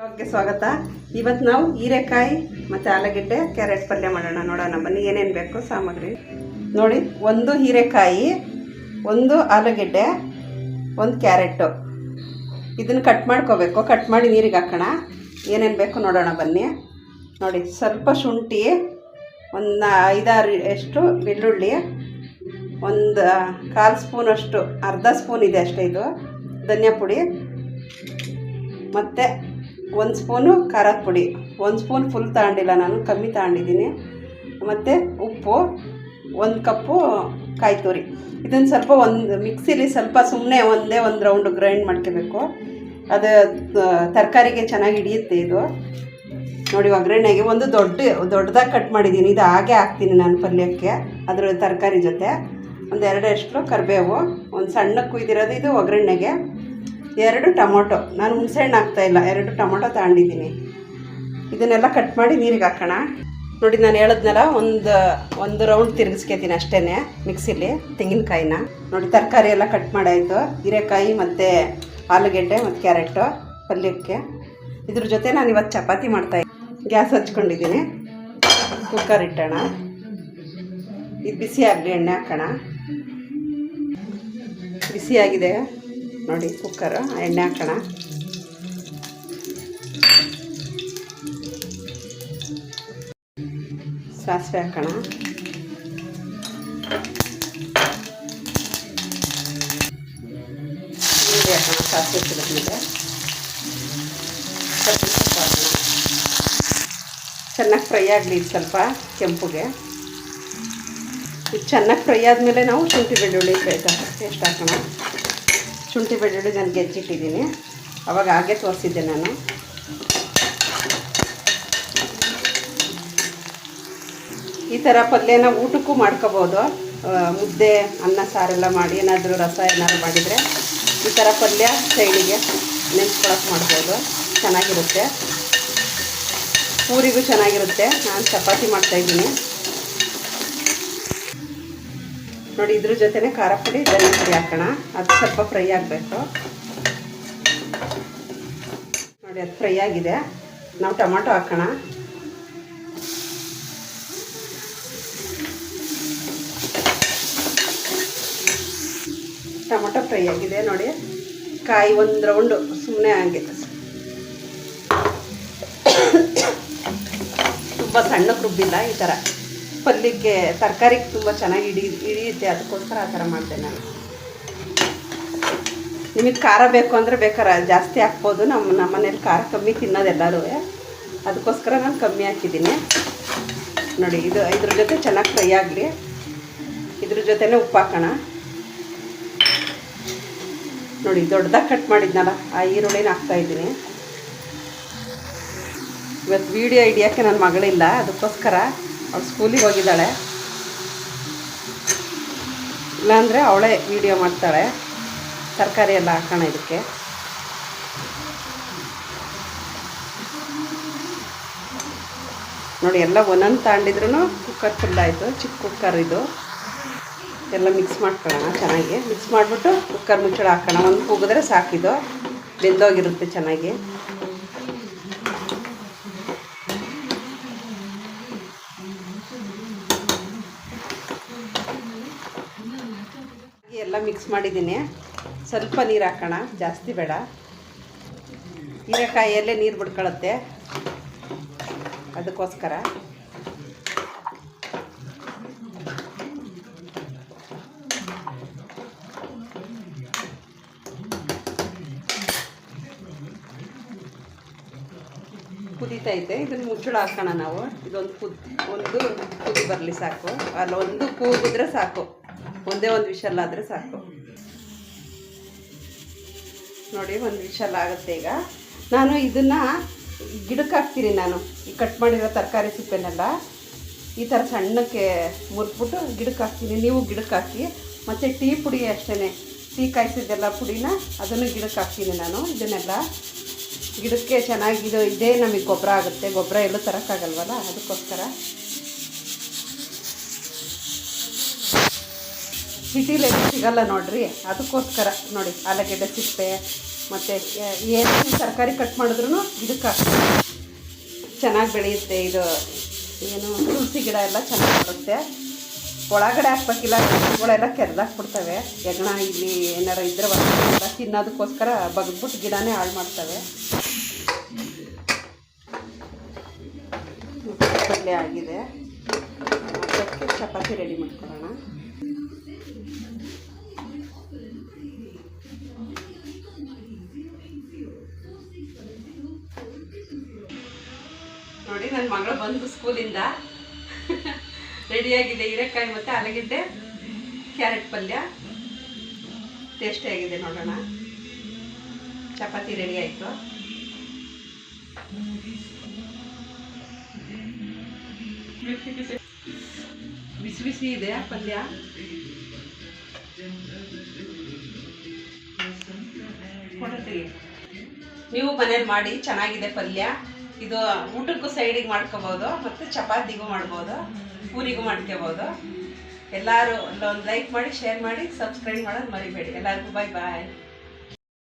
ಬ್ಲಾಗ್ಗೆ ಸ್ವಾಗತ. ಇವತ್ತು ನಾವು ಹೀರೆಕಾಯಿ ಮತ್ತು ಆಲೂಗೆಡ್ಡೆ ಕ್ಯಾರೆಟ್ ಪಲ್ಯ ಮಾಡೋಣ. ನೋಡೋಣ, ಬನ್ನಿ ಏನೇನು ಬೇಕು ಸಾಮಗ್ರಿ. ನೋಡಿ, ಒಂದು ಹೀರೆಕಾಯಿ, ಒಂದು ಆಲೂಗೆಡ್ಡೆ, ಒಂದು ಕ್ಯಾರೆಟು. ಇದನ್ನು ಕಟ್ ಮಾಡ್ಕೋಬೇಕು. ಕಟ್ ಮಾಡಿ ನೀರಿಗೆ ಹಾಕೋಣ. ಏನೇನು ಬೇಕು ನೋಡೋಣ, ಬನ್ನಿ. ನೋಡಿ, ಸ್ವಲ್ಪ ಶುಂಠಿ, ಒಂದು ಐದಾರು ಎಷ್ಟು ಬೆಳ್ಳುಳ್ಳಿ, ಒಂದು ಕಾಲು ಸ್ಪೂನಷ್ಟು ಅರ್ಧ ಸ್ಪೂನ್ ಇದೆ ಅಷ್ಟೇ ಇದು ಧನಿಯಾ ಪುಡಿ ಮತ್ತು ಒಂದು ಸ್ಪೂನು ಖಾರದ ಪುಡಿ. ಒಂದು ಸ್ಪೂನ್ ಫುಲ್ ತಗೊಂಡಿಲ್ಲ ನಾನು, ಕಮ್ಮಿ ತಗೊಂಡಿದ್ದೀನಿ. ಮತ್ತು ಉಪ್ಪು, ಒಂದು ಕಪ್ಪು ಕಾಯಿ ತುರಿ. ಇದನ್ನು ಸ್ವಲ್ಪ ಒಂದು ಮಿಕ್ಸಿಲಿ ಸ್ವಲ್ಪ ಸುಮ್ಮನೆ ಒಂದೇ ಒಂದು ರೌಂಡು ಗ್ರೈಂಡ್ ಮಾಡ್ಕೋಬೇಕು. ಅದು ತರಕಾರಿಗೆ ಚೆನ್ನಾಗಿ ಹಿಡಿಯುತ್ತೆ ಇದು. ನೋಡಿ ಒಗ್ಗರಣೆಗೆ ಒಂದು ದೊಡ್ಡ, ದೊಡ್ಡದಾಗಿ ಕಟ್ ಮಾಡಿದ್ದೀನಿ. ಇದು ಹಾಗೆ ಹಾಕ್ತೀನಿ ನಾನು ಪಲ್ಯಕ್ಕೆ ಅದರ ತರಕಾರಿ ಜೊತೆ. ಒಂದು ಎರಡಷ್ಟು ಕರಿಬೇವು, ಒಂದು ಸಣ್ಣ ಕುಯ್ದಿರೋದು ಇದು ಒಗ್ಗರಣೆಗೆ. ಎರಡು ಟೊಮೊಟೊ. ನಾನು ಹುಣಸೆಹಣ್ಣು ಹಾಕ್ತಾಯಿಲ್ಲ ಎರಡು ಟೊಮೊಟೊ ತಗೊಂಡಿದ್ದೀನಿ. ಇದನ್ನೆಲ್ಲ ಕಟ್ ಮಾಡಿ ನೀರಿಗೆ ಹಾಕೋಣ. ನೋಡಿ, ನಾನು ಹೇಳಿದ್ನಲ್ಲ, ಒಂದು ಒಂದು ರೌಂಡ್ ತಿರುಗಿಸ್ಕೊತೀನಿ ಅಷ್ಟೇ ಮಿಕ್ಸಿಲಿ, ತೆಂಗಿನಕಾಯಿನ. ನೋಡಿ, ತರಕಾರಿ ಎಲ್ಲ ಕಟ್ ಮಾಡಾಯಿತು. ಹೀರೆಕಾಯಿ ಮತ್ತು ಆಲೂಗೆಡ್ಡೆ ಮತ್ತು ಕ್ಯಾರೆಟು ಪಲ್ಯಕ್ಕೆ. ಇದ್ರ ಜೊತೆ ನಾನು ಇವತ್ತು ಚಪಾತಿ ಮಾಡ್ತಾ ಗ್ಯಾಸ್ ಹಚ್ಕೊಂಡಿದ್ದೀನಿ. ಕುಕ್ಕರ್ ಇಟ್ಟೋಣ. ಇದು ಬಿಸಿ ಆಗಲಿ ಎಣ್ಣೆ ಹಾಕೋಣ. ಬಿಸಿಯಾಗಿದೆ. ನೋಡಿ ಕುಕ್ಕರು ಎಣ್ಣೆ ಹಾಕೋಣ. ಸಾಸಿವೆ ಹಾಕೋಣ. ಚೆನ್ನಾಗಿ ಫ್ರೈ ಆಗಲಿ ಸ್ವಲ್ಪ ಕೆಂಪುಗೆ. ಚೆನ್ನಾಗಿ ಫ್ರೈ ಆದಮೇಲೆ ನಾವು ಶುಂಠಿ ಬೆಳ್ಳುಳ್ಳಿ, ಪೇಸ್ಟ್ ಹಾಕೋಣ. ಶುಂಠಿ ಬೆಳ್ಳುಳ್ಳಿ ನಾನು ಗೆಜ್ಜಿಟ್ಟಿದ್ದೀನಿ. ಅವಾಗ ಹಾಗೆ ತೋರಿಸಿದ್ದೆ ನಾನು. ಈ ಥರ ಪಲ್ಯನ ಊಟಕ್ಕೂ ಮಾಡ್ಕೋಬೋದು. ಮುದ್ದೆ, ಅನ್ನ, ಸಾರೆಲ್ಲ ಮಾಡಿ ಏನಾದರೂ ರಸ ಏನಾದ್ರು ಮಾಡಿದರೆ ಈ ಥರ ಪಲ್ಯ ಸೈಡಿಗೆ ನೆನ್ಸ್ಕೊಳಕ್ಕೆ ಮಾಡ್ಬೋದು. ಚೆನ್ನಾಗಿರುತ್ತೆ. ಪೂರಿಗೂ ಚೆನ್ನಾಗಿರುತ್ತೆ. ನಾನು ಚಪಾತಿ ಮಾಡ್ತಾಯಿದ್ದೀನಿ ನೋಡಿ, ಇದ್ರ ಜೊತೆನೆ ಖಾರ ಪುಡಿ, ಧನಿಯ ಪುಡಿ ಹಾಕೋಣ. ಅದು ಸ್ವಲ್ಪ ಫ್ರೈ ಆಗಬೇಕು. ನೋಡಿ, ಅದು ಫ್ರೈ ಆಗಿದೆ. ನಾವು ಟೊಮೊಟೊ ಹಾಕೋಣ. ಟೊಮೊಟೊ ಫ್ರೈ ಆಗಿದೆ, ನೋಡಿ. ಕಾಯಿ ಒಂದು ರೌಂಡು ಸುಮ್ಮನೆ ಆಗಿದೆ ತುಂಬ ಸಣ್ಣ ರುಬ್ಬಿಲ್ಲ ಈ ಥರ ಪಲ್ಯಕ್ಕೆ ತರಕಾರಿಗೆ ತುಂಬ ಚೆನ್ನಾಗಿ ಹಿಡಿ, ಹಿಡಿಯುತ್ತೆ, ಅದಕ್ಕೋಸ್ಕರ ಆ ಥರ ಮಾಡಿದೆ ನಾನು. ನಿಮಗೆ ಖಾರ ಬೇಕು ಅಂದರೆ ಬೇಕಾರೆ ಜಾಸ್ತಿ ಹಾಕ್ಬೋದು. ನಮ್ಮ ನಮ್ಮ ಮನೇಲಿ ಖಾರ ಕಮ್ಮಿ ತಿನ್ನೋದು ಎಲ್ಲರೂ ಅದಕ್ಕೋಸ್ಕರ ನಾನು ಕಮ್ಮಿ ಹಾಕಿದ್ದೀನಿ. ನೋಡಿ, ಇದು, ಇದ್ರ ಜೊತೆ ಚೆನ್ನಾಗಿ ಫ್ರೈ ಆಗಲಿ. ಇದ್ರ ಜೊತೆನೇ ಉಪ್ಪು ಹಾಕೋಣ. ನೋಡಿ, ದೊಡ್ಡದಾಗಿ ಕಟ್ ಮಾಡಿದ್ನಲ್ಲ, ಆ ಈರುಳ್ಳಿನ ಹಾಕ್ತಾಯಿದ್ದೀನಿ ಇವತ್ತು ವೀಡಿಯೋ ಹಿಡಿಯೋಕ್ಕೆ ನನ್ನ ಮಗಳಿಲ್ಲ, ಅದಕ್ಕೋಸ್ಕರ ಅವಳು ಸ್ಕೂಲಿಗೆ ಹೋಗಿದ್ದಾಳೆ. ಇಲ್ಲಾಂದರೆ ಅವಳೇ ವೀಡಿಯೋ ಮಾಡ್ತಾಳೆ. ತರಕಾರಿ ಎಲ್ಲ ಹಾಕೋಣ ಇದಕ್ಕೆ. ನೋಡಿ, ಎಲ್ಲ ಒಂದೊಂದು ತಾಂಡಿದ್ರು ಕುಕ್ಕರ್ ಫುಲ್ ಆಯಿತು. ಚಿಕ್ಕ ಕುಕ್ಕರ್ ಇದು. ಎಲ್ಲ ಮಿಕ್ಸ್ ಮಾಡ್ಕೊಳ್ಳೋಣ ಚೆನ್ನಾಗಿ. ಮಿಕ್ಸ್ ಮಾಡಿಬಿಟ್ಟು ಕುಕ್ಕರ್ ಮುಚ್ಚಳ ಹಾಕೋಣ. ಒಂದು ಕೂಗಿದ್ರೆ ಸಾಕಿದು ಬೆಂದೋಗಿರುತ್ತೆ ಚೆನ್ನಾಗಿ. ಎಲ್ಲ ಮಿಕ್ಸ್ ಮಾಡಿದ್ದೀನಿ. ಸ್ವಲ್ಪ ನೀರು ಹಾಕೋಣ, ಜಾಸ್ತಿ ಬೇಡ. ಹೀರೆಕಾಯಿಯಲ್ಲೇ ನೀರು ಬಿಡ್ಕೊಳತ್ತೆ. ಅದಕ್ಕೋಸ್ಕರ. ಕುದೀತೈತೆ. ಇದನ್ನು ಮುಚ್ಚಳ ಹಾಕೋಣ ನಾವು. ಇದೊಂದು ಕುದ್ ಒಂದು ಕುದಿ ಬರಲಿ ಸಾಕು. ಅಲ್ಲೊಂದು ಕೂಗಿದ್ರೆ ಸಾಕು. ಒಂದೇ ಒಂದು ವಿಷಲ್ ಆದರೆ ಸಾಕು. ನೋಡಿ, ಒಂದು ವಿಷಲ್ ಆಗುತ್ತೆ ಈಗ. ನಾನು ಇದನ್ನು ಗಿಡಕ್ಕೆ ಹಾಕ್ತೀನಿ ನಾನು. ಈ ಕಟ್ ಮಾಡಿರೋ ತರಕಾರಿ ಸಿಪ್ಪೆನೆಲ್ಲ ಈ ಥರ ಸಣ್ಣಕ್ಕೆ ಮುರಿದ್ಬಿಟ್ಟು ಗಿಡಕ್ಕೆ ಹಾಕ್ತೀನಿ. ನೀವು ಗಿಡಕ್ಕೆ ಹಾಕಿ, ಮತ್ತು ಟೀ ಪುಡಿ ಅಷ್ಟೇ ಟೀ ಕಾಯಿಸಿದ್ದೆಲ್ಲ ಪುಡಿನ ಅದನ್ನು ಗಿಡಕ್ಕೆ ಹಾಕ್ತೀನಿ ನಾನು. ಇದನ್ನೆಲ್ಲ ಗಿಡಕ್ಕೆ ಚೆನ್ನಾಗಿ ಇದು, ಇದೇ ನಮಗೆ ಗೊಬ್ಬರ ಆಗುತ್ತೆ. ಗೊಬ್ಬರ ಎಲ್ಲೂ ತರೋಕ್ಕಾಗಲ್ವಲ್ಲ? ಅದಕ್ಕೋಸ್ಕರ ಸಿಟಿಲಿ ಎಲ್ಲಿ ಸಿಗಲ್ಲ ನೋಡ್ರಿ. ಅದಕ್ಕೋಸ್ಕರ ನೋಡಿ ಆಲೂಗೆಡ್ಡೆ ಸಿಪ್ಪೆ, ಮತ್ತು ಏನು ತರಕಾರಿ ಕಟ್ ಮಾಡಿದ್ರು ಇದಕ್ಕೆ ಚೆನ್ನಾಗಿ ಬೆಳೆಯುತ್ತೆ. ಇದು ಏನು ತುಳಸಿ ಗಿಡ ಎಲ್ಲ ಚೆನ್ನಾಗಿ ಬರುತ್ತೆ. ಒಳಗಡೆ ಹಾಕ್ಬೇಕಿಲ್ಲ ಗಿಡಗಳೆಲ್ಲ ಕೆರೆದಾಕ್ಬಿಡ್ತವೆ. ಹೆಗ್ಣ ಇಲ್ಲಿ ಏನಾರು ಇದ್ರೆ ಎಲ್ಲ ತಿನ್ನೋದಕ್ಕೋಸ್ಕರ ಬಗ್ಬಿಟ್ಟು ಗಿಡನೇ ಹಾಳು ಮಾಡ್ತವೆ. ಪಲ್ಯ ಆಗಿದೆ. ಚಪಾತಿ ರೆಡಿ ಮಾಡ್ಕೊಳ್ಳೋಣ. ನೋಡಿ ನನ್ನ ಮಗಳು ಬಂದು ಸ್ಕೂಲಿಂದ ರೆಡಿಯಾಗಿದೆ ಹೀರೆಕಾಯಿ ಮತ್ತು ಅಲಗಿದ್ದೆ ಕ್ಯಾರೆಟ್ ಪಲ್ಯ. ಟೇಸ್ಟಿಯಾಗಿದೆ ನೋಡೋಣ. ಚಪಾತಿ ರೆಡಿ ಆಯಿತು. ಬಿಸಿ ಬಿಸಿ ಇದೆ ಪಲ್ಯ. ನೀವು ಮನೇಲಿ ಮಾಡಿ, ಚೆನ್ನಾಗಿದೆ ಪಲ್ಯ. ಇದು ಊಟಕ್ಕೂ ಸೈಡಿಗೆ ಮಾಡ್ಕೋಬೋದು, ಮತ್ತು ಚಪಾತಿಗೂ ಮಾಡ್ಬೋದು, ಪೂರಿಗೂ ಮಾಡ್ಕೋಬೋದು. ಎಲ್ಲರೂ ಒಂದು ಲೈಕ್ ಮಾಡಿ ಶೇರ್ ಮಾಡಿ ಸಬ್ಸ್ಕ್ರೈಬ್ ಮಾಡೋದು ಮರಿಬೇಡಿ. ಎಲ್ಲರಿಗೂ ಬಾಯ್ ಬಾಯ್